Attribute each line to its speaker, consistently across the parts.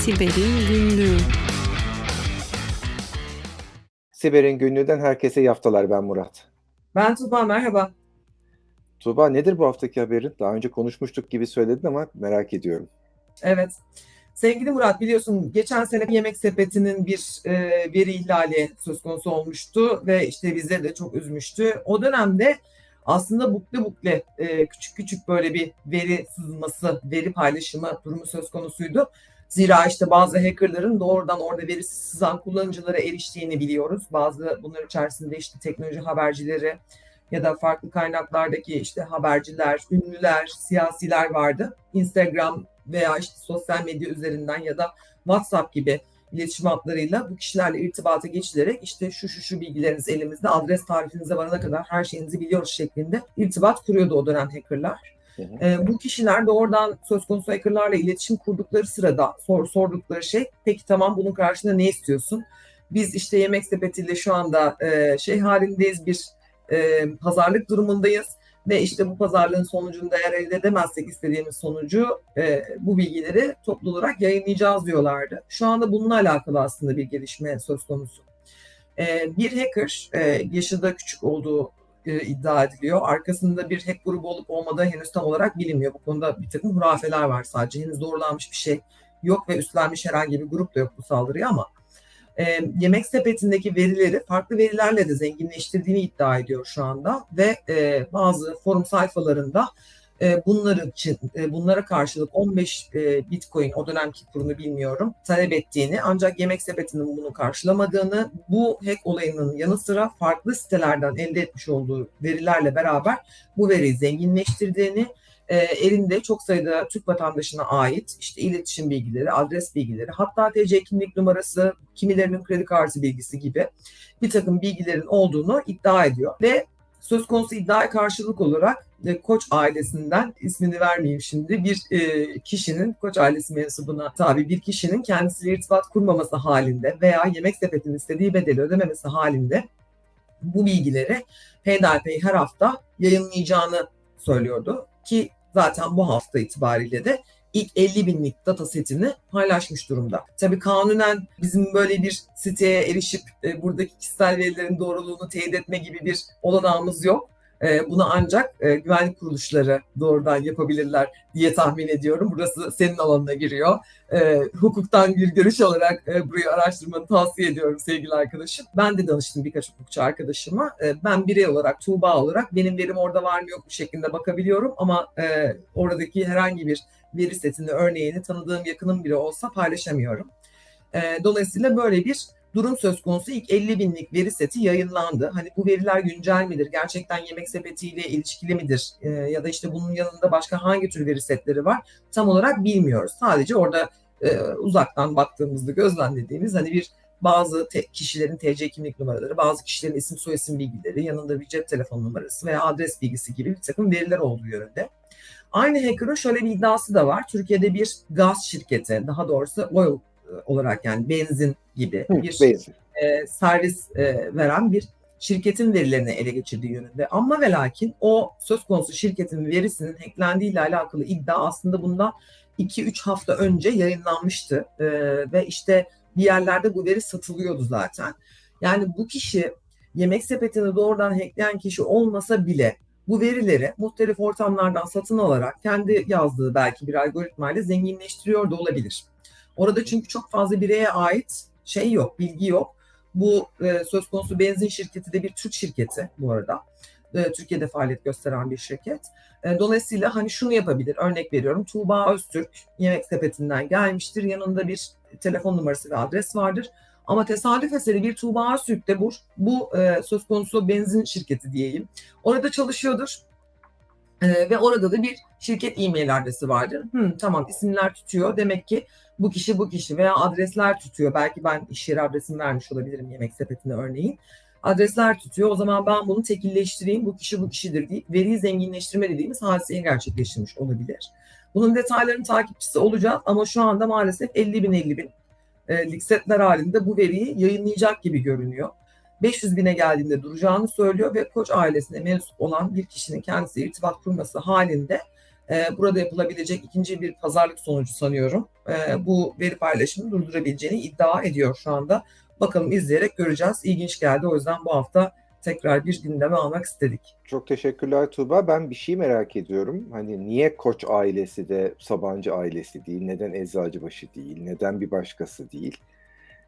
Speaker 1: Siber'in Günlüğü
Speaker 2: Siber'in günlüğünden herkese yaftalar ben Murat.
Speaker 3: Ben Tuğba merhaba.
Speaker 2: Tuğba nedir bu haftaki haberin? Daha önce konuşmuştuk gibi söyledin ama merak ediyorum.
Speaker 3: Evet. Sevgili Murat biliyorsun geçen sene Yemek Sepeti'nin bir e, veri ihlali söz konusu olmuştu ve işte bizleri de çok üzmüştü. O dönemde aslında bukle bukle e, küçük küçük böyle bir veri sızması, veri paylaşımı durumu söz konusuydu. Zira işte bazı hackerların doğrudan orada verisi sızan kullanıcılara eriştiğini biliyoruz. Bazı bunlar içerisinde işte teknoloji habercileri ya da farklı kaynaklardaki işte haberciler, ünlüler, siyasiler vardı. Instagram veya işte sosyal medya üzerinden ya da WhatsApp gibi iletişim hatlarıyla bu kişilerle irtibata geçilerek işte şu şu şu bilgileriniz elimizde adres tarifinize varana kadar her şeyinizi biliyoruz şeklinde irtibat kuruyordu o dönem hackerlar. E, bu kişiler de oradan söz konusu hackerlarla iletişim kurdukları sırada sor, sordukları şey peki tamam bunun karşılığında ne istiyorsun? Biz işte yemek sepetiyle şu anda e, şey halindeyiz bir e, pazarlık durumundayız ve işte bu pazarlığın sonucunda eğer elde edemezsek istediğimiz sonucu e, bu bilgileri toplu olarak yayınlayacağız diyorlardı. Şu anda bununla alakalı aslında bir gelişme söz konusu. E, bir hacker e, yaşı küçük olduğu e, iddia ediliyor. Arkasında bir hack grubu olup olmadığı henüz tam olarak bilinmiyor. Bu konuda bir takım hurafeler var sadece. Henüz doğrulanmış bir şey yok ve üstlenmiş herhangi bir grup da yok bu saldırıya ama e, yemek sepetindeki verileri farklı verilerle de zenginleştirdiğini iddia ediyor şu anda ve e, bazı forum sayfalarında e, bunlar için e, bunlara karşılık 15 e, Bitcoin o dönemki kurunu bilmiyorum talep ettiğini ancak yemek sepetinin bunu karşılamadığını bu hack olayının yanı sıra farklı sitelerden elde etmiş olduğu verilerle beraber bu veriyi zenginleştirdiğini e, elinde çok sayıda Türk vatandaşına ait işte iletişim bilgileri, adres bilgileri, hatta TC kimlik numarası, kimilerinin kredi kartı bilgisi gibi bir takım bilgilerin olduğunu iddia ediyor. Ve söz konusu iddiaya karşılık olarak e, Koç ailesinden ismini vermeyeyim şimdi bir e, kişinin Koç ailesi mensubuna tabi bir kişinin kendisiyle irtibat kurmaması halinde veya yemek sepetinin istediği bedeli ödememesi halinde bu bilgileri peyderpey her hafta yayınlayacağını söylüyordu. Ki zaten bu hafta itibariyle de ilk 50 binlik data setini paylaşmış durumda. Tabii kanunen bizim böyle bir siteye erişip e, buradaki kişisel verilerin doğruluğunu teyit etme gibi bir olanağımız yok. E, bunu ancak e, güvenlik kuruluşları doğrudan yapabilirler diye tahmin ediyorum. Burası senin alanına giriyor. E, hukuktan bir görüş olarak e, burayı araştırmanı tavsiye ediyorum sevgili arkadaşım. Ben de danıştım birkaç hukukçu arkadaşıma. E, ben birey olarak, Tuğba olarak benim verim orada var mı yok mu şeklinde bakabiliyorum. Ama e, oradaki herhangi bir veri setini, örneğini tanıdığım yakınım biri olsa paylaşamıyorum. E, dolayısıyla böyle bir durum söz konusu ilk 50 binlik veri seti yayınlandı. Hani bu veriler güncel midir? Gerçekten yemek sepetiyle ilişkili midir? E, ya da işte bunun yanında başka hangi tür veri setleri var? Tam olarak bilmiyoruz. Sadece orada e, uzaktan baktığımızda gözlemlediğimiz hani bir bazı te- kişilerin TC kimlik numaraları, bazı kişilerin isim soyisim bilgileri, yanında bir cep telefon numarası veya adres bilgisi gibi bir takım veriler olduğu yönünde. Aynı hacker'ın şöyle bir iddiası da var. Türkiye'de bir gaz şirketi, daha doğrusu oil olarak yani benzin gibi
Speaker 2: Hı,
Speaker 3: bir
Speaker 2: benzin.
Speaker 3: e, servis e, veren bir şirketin verilerini ele geçirdiği yönünde. Ama ve lakin o söz konusu şirketin verisinin hacklendiği ile alakalı iddia aslında bundan 2-3 hafta önce yayınlanmıştı. E, ve işte bir yerlerde bu veri satılıyordu zaten. Yani bu kişi yemek sepetini doğrudan hackleyen kişi olmasa bile bu verileri muhtelif ortamlardan satın alarak kendi yazdığı belki bir algoritmayla zenginleştiriyor da olabilir. Orada çünkü çok fazla bireye ait şey yok, bilgi yok. Bu e, söz konusu benzin şirketi de bir Türk şirketi bu arada. E, Türkiye'de faaliyet gösteren bir şirket. E, dolayısıyla hani şunu yapabilir. Örnek veriyorum. Tuğba Öztürk yemek sepetinden gelmiştir. Yanında bir telefon numarası ve adres vardır. Ama tesadüf eseri bir Tuğba Öztürk de bu, bu e, söz konusu benzin şirketi diyeyim. Orada çalışıyordur. E, ve orada da bir şirket e-mail adresi vardır. Hı, tamam isimler tutuyor. Demek ki bu kişi bu kişi veya adresler tutuyor. Belki ben iş yeri adresimi vermiş olabilirim yemek sepetine örneğin. Adresler tutuyor. O zaman ben bunu tekilleştireyim. Bu kişi bu kişidir deyip veriyi zenginleştirme dediğimiz hadiseyi gerçekleştirmiş olabilir. Bunun detaylarının takipçisi olacağız ama şu anda maalesef 50 bin 50 bin e, setler halinde bu veriyi yayınlayacak gibi görünüyor. 500 bine geldiğinde duracağını söylüyor ve Koç ailesine mensup olan bir kişinin kendisi irtibat kurması halinde e, burada yapılabilecek ikinci bir pazarlık sonucu sanıyorum. E, bu veri paylaşımını durdurabileceğini iddia ediyor şu anda. Bakalım izleyerek göreceğiz. İlginç geldi. O yüzden bu hafta tekrar bir gündeme almak istedik.
Speaker 2: Çok teşekkürler Tuğba. Ben bir şey merak ediyorum. Hani niye Koç ailesi de Sabancı ailesi değil? Neden Eczacıbaşı değil? Neden bir başkası değil?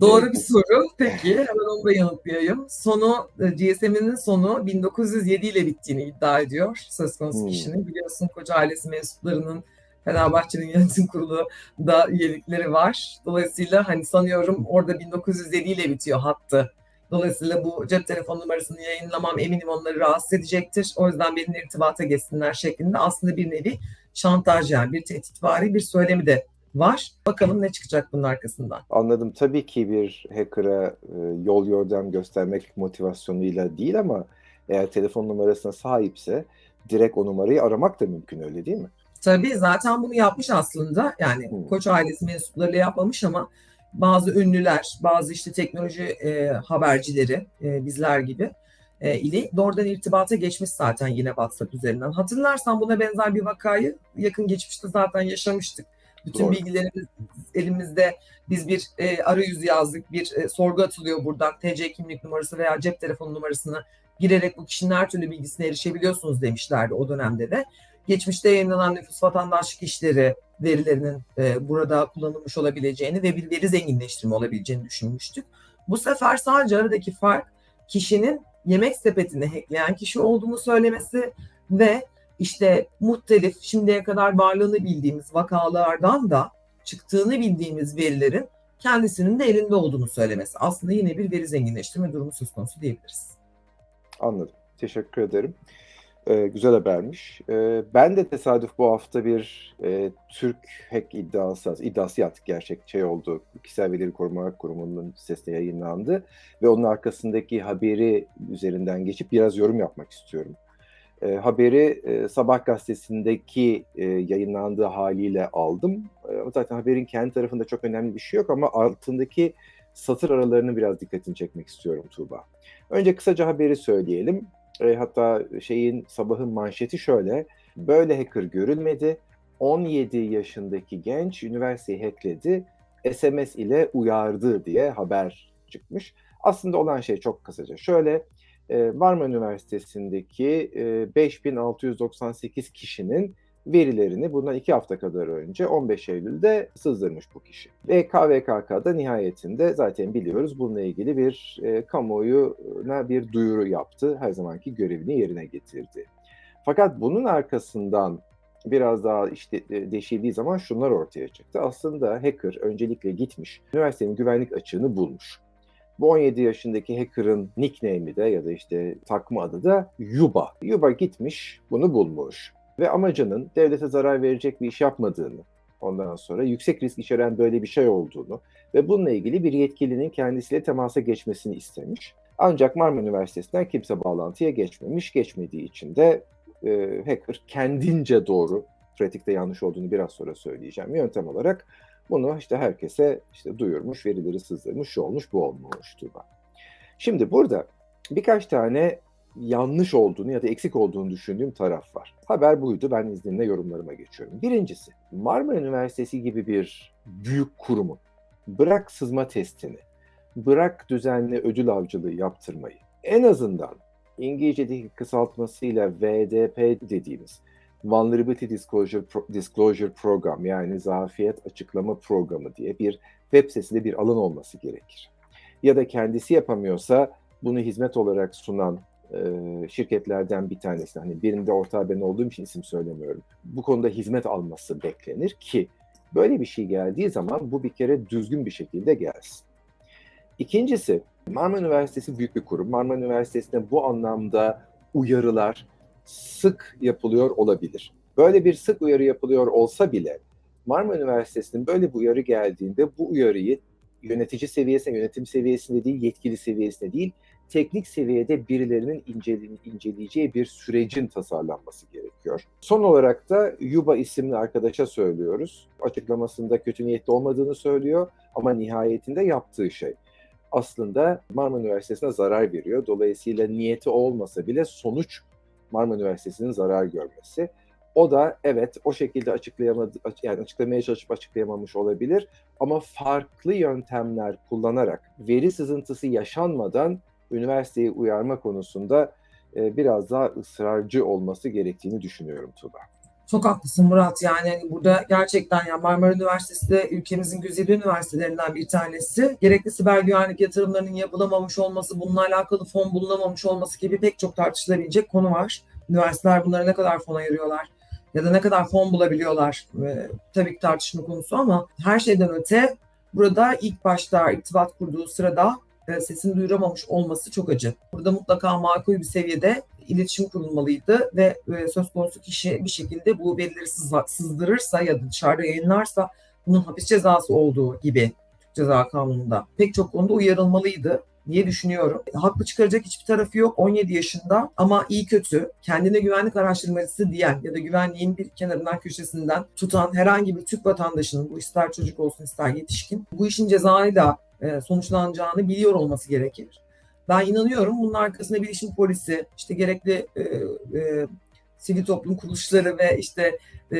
Speaker 3: Doğru bir soru. Peki hemen onu da yanıtlayayım. Sonu e, GSM'inin sonu 1907 ile bittiğini iddia ediyor söz konusu
Speaker 2: Hmm.
Speaker 3: kişinin. Biliyorsun koca ailesi mensuplarının Fenerbahçe'nin yönetim kurulu da üyelikleri var. Dolayısıyla hani sanıyorum orada 1907 ile bitiyor hattı. Dolayısıyla bu cep telefon numarasını yayınlamam eminim onları rahatsız edecektir. O yüzden benimle irtibata geçsinler şeklinde aslında bir nevi şantaj yani bir tehditvari bir söylemi de var. Bakalım ne çıkacak bunun arkasından.
Speaker 2: Anladım. Tabii ki bir hacker'a e, yol yordam göstermek motivasyonuyla değil ama eğer telefon numarasına sahipse direkt o numarayı aramak da mümkün öyle değil mi?
Speaker 3: Tabii zaten bunu yapmış aslında. Yani
Speaker 2: Hmm.
Speaker 3: Koç ailesi mensuplarıyla yapmamış ama bazı ünlüler, bazı işte teknoloji e, habercileri e, bizler gibi e, ile doğrudan irtibata geçmiş zaten yine WhatsApp üzerinden. Hatırlarsan buna benzer bir vakayı yakın geçmişte zaten yaşamıştık. Bütün
Speaker 2: Doğru.
Speaker 3: bilgilerimiz elimizde. Biz bir e, arayüz yazdık, bir e, sorgu atılıyor buradan. TC kimlik numarası veya cep telefonu numarasını girerek bu kişinin her türlü bilgisine erişebiliyorsunuz demişlerdi o dönemde de geçmişte yayınlanan nüfus vatandaşlık işleri verilerinin e, burada kullanılmış olabileceğini ve bir veri zenginleştirme olabileceğini düşünmüştük. Bu sefer sadece aradaki fark kişinin yemek sepetini hackleyen kişi olduğunu söylemesi ve işte muhtelif şimdiye kadar varlığını bildiğimiz vakalardan da çıktığını bildiğimiz verilerin kendisinin de elinde olduğunu söylemesi. Aslında yine bir veri zenginleştirme durumu söz konusu diyebiliriz.
Speaker 2: Anladım. Teşekkür ederim. Ee, güzel habermiş. Ee, ben de tesadüf bu hafta bir e, Türk hack iddiası, iddiası yaptık gerçek şey oldu. Kişisel Verileri Koruma Kurumu'nun sitesinde yayınlandı ve onun arkasındaki haberi üzerinden geçip biraz yorum yapmak istiyorum. Ee, haberi e, Sabah gazetesindeki e, yayınlandığı haliyle aldım. E, zaten haberin kendi tarafında çok önemli bir şey yok ama altındaki satır aralarını biraz dikkatini çekmek istiyorum Tuğba. Önce kısaca haberi söyleyelim. E, hatta şeyin sabahın manşeti şöyle. Böyle hacker görülmedi. 17 yaşındaki genç üniversiteyi hackledi. SMS ile uyardı diye haber çıkmış. Aslında olan şey çok kısaca. Şöyle e, Marmara Üniversitesi'ndeki e, 5698 kişinin verilerini bundan iki hafta kadar önce 15 Eylül'de sızdırmış bu kişi. Ve KVKK'da nihayetinde zaten biliyoruz bununla ilgili bir e, kamuoyuna bir duyuru yaptı. Her zamanki görevini yerine getirdi. Fakat bunun arkasından biraz daha işte e, deşildiği zaman şunlar ortaya çıktı. Aslında hacker öncelikle gitmiş, üniversitenin güvenlik açığını bulmuş. Bu 17 yaşındaki hacker'ın nickname'i de ya da işte takma adı da Yuba. Yuba gitmiş, bunu bulmuş ve amacının devlete zarar verecek bir iş yapmadığını, ondan sonra yüksek risk içeren böyle bir şey olduğunu ve bununla ilgili bir yetkilinin kendisiyle temasa geçmesini istemiş. Ancak Marmara Üniversitesi'nden kimse bağlantıya geçmemiş. Geçmediği için de e, hacker kendince doğru, pratikte yanlış olduğunu biraz sonra söyleyeceğim yöntem olarak bunu işte herkese işte duyurmuş, verileri sızdırmış, şu olmuş, bu olmuş Tuğba. Şimdi burada birkaç tane yanlış olduğunu ya da eksik olduğunu düşündüğüm taraf var. Haber buydu. Ben izninle yorumlarıma geçiyorum. Birincisi, Marmara Üniversitesi gibi bir büyük kurumun bırak sızma testini, bırak düzenli ödül avcılığı yaptırmayı, en azından İngilizce'deki kısaltmasıyla VDP dediğimiz Vulnerability Disclosure, Pro- Disclosure Program yani zafiyet açıklama programı diye bir web sitesinde bir alan olması gerekir. Ya da kendisi yapamıyorsa bunu hizmet olarak sunan e, şirketlerden bir tanesi. Hani birinde ortağı ben olduğum için isim söylemiyorum. Bu konuda hizmet alması beklenir ki böyle bir şey geldiği zaman bu bir kere düzgün bir şekilde gelsin. İkincisi Marmara Üniversitesi büyük bir kurum. Marmara Üniversitesi'nde bu anlamda uyarılar sık yapılıyor olabilir. Böyle bir sık uyarı yapılıyor olsa bile Marmara Üniversitesi'nin böyle bir uyarı geldiğinde bu uyarıyı yönetici seviyesinde, yönetim seviyesinde değil, yetkili seviyesinde değil, teknik seviyede birilerinin incele- inceleyeceği bir sürecin tasarlanması gerekiyor. Son olarak da Yuba isimli arkadaşa söylüyoruz. Açıklamasında kötü niyetli olmadığını söylüyor ama nihayetinde yaptığı şey aslında Marmara Üniversitesi'ne zarar veriyor. Dolayısıyla niyeti olmasa bile sonuç Marmara Üniversitesi'nin zarar görmesi. O da evet o şekilde açıklayamadı yani açıklamaya çalışıp açıklayamamış olabilir ama farklı yöntemler kullanarak veri sızıntısı yaşanmadan üniversiteyi uyarma konusunda biraz daha ısrarcı olması gerektiğini düşünüyorum Tuba.
Speaker 3: Çok haklısın Murat. Yani hani burada gerçekten ya Marmara Üniversitesi de ülkemizin güzide üniversitelerinden bir tanesi. Gerekli siber güvenlik yatırımlarının yapılamamış olması, bununla alakalı fon bulunamamış olması gibi pek çok tartışılabilecek konu var. Üniversiteler bunlara ne kadar fon ayırıyorlar ya da ne kadar fon bulabiliyorlar ee, tabii ki tartışma konusu ama her şeyden öte burada ilk başta irtibat kurduğu sırada e, sesini duyuramamış olması çok acı. Burada mutlaka makul bir seviyede iletişim kurulmalıydı ve e, söz konusu kişi bir şekilde bu verileri sızdırırsa ya da dışarıda yayınlarsa bunun hapis cezası olduğu gibi Türk Ceza Kanunu'nda pek çok konuda uyarılmalıydı diye düşünüyorum. Haklı çıkaracak hiçbir tarafı yok 17 yaşında ama iyi kötü kendine güvenlik araştırmacısı diyen ya da güvenliğin bir kenarından köşesinden tutan herhangi bir Türk vatandaşının bu ister çocuk olsun ister yetişkin bu işin cezayla e, sonuçlanacağını biliyor olması gerekir. Ben inanıyorum bunun arkasında bilişim polisi, işte gerekli e, e, sivil toplum kuruluşları ve işte e,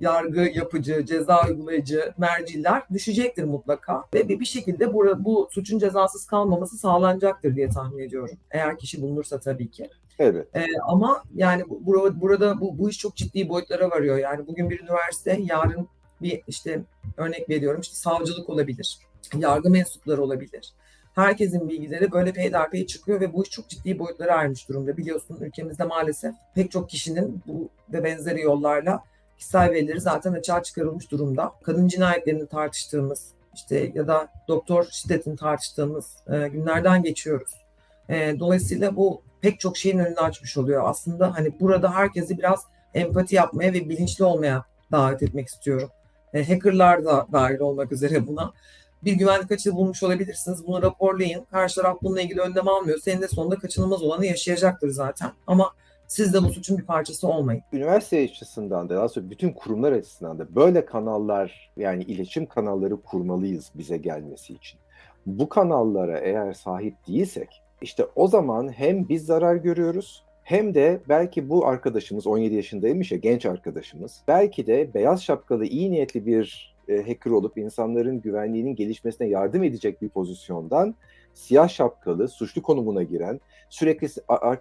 Speaker 3: yargı yapıcı, ceza uygulayıcı merciler düşecektir mutlaka. Ve bir bir şekilde bu, bu suçun cezasız kalmaması sağlanacaktır diye tahmin ediyorum. Eğer kişi bulunursa tabii ki.
Speaker 2: Evet.
Speaker 3: E, ama yani bu- burada, burada bu, bu iş çok ciddi boyutlara varıyor. Yani bugün bir üniversite, yarın bir işte örnek veriyorum işte savcılık olabilir, yargı mensupları olabilir herkesin bilgileri böyle peyderpey çıkıyor ve bu iş çok ciddi boyutlara ermiş durumda. Biliyorsun ülkemizde maalesef pek çok kişinin bu ve benzeri yollarla kişisel verileri zaten açığa çıkarılmış durumda. Kadın cinayetlerini tartıştığımız işte ya da doktor şiddetini tartıştığımız e, günlerden geçiyoruz. E, dolayısıyla bu pek çok şeyin önünü açmış oluyor. Aslında hani burada herkesi biraz empati yapmaya ve bilinçli olmaya davet etmek istiyorum. E, hackerlar da dahil olmak üzere buna bir güvenlik açığı bulmuş olabilirsiniz. Bunu raporlayın. Karşı taraf bununla ilgili önlem almıyor. Senin de sonunda kaçınılmaz olanı yaşayacaktır zaten. Ama siz de bu suçun bir parçası olmayın.
Speaker 2: Üniversite açısından da daha sonra bütün kurumlar açısından da böyle kanallar yani iletişim kanalları kurmalıyız bize gelmesi için. Bu kanallara eğer sahip değilsek işte o zaman hem biz zarar görüyoruz hem de belki bu arkadaşımız 17 yaşındaymış ya genç arkadaşımız belki de beyaz şapkalı iyi niyetli bir e, hacker olup insanların güvenliğinin gelişmesine yardım edecek bir pozisyondan siyah şapkalı, suçlu konumuna giren, sürekli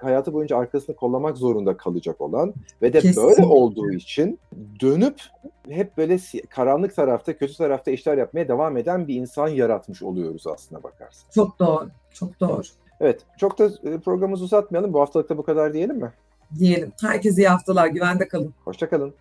Speaker 2: hayatı boyunca arkasını kollamak zorunda kalacak olan ve de
Speaker 3: Kesinlikle.
Speaker 2: böyle olduğu için dönüp hep böyle karanlık tarafta, kötü tarafta işler yapmaya devam eden bir insan yaratmış oluyoruz aslına bakarsan.
Speaker 3: Çok doğru. Çok doğru.
Speaker 2: Evet, çok da e, programımızı uzatmayalım. Bu haftalık da bu kadar diyelim mi?
Speaker 3: Diyelim. Herkese iyi haftalar. Güvende kalın.
Speaker 2: Hoşçakalın.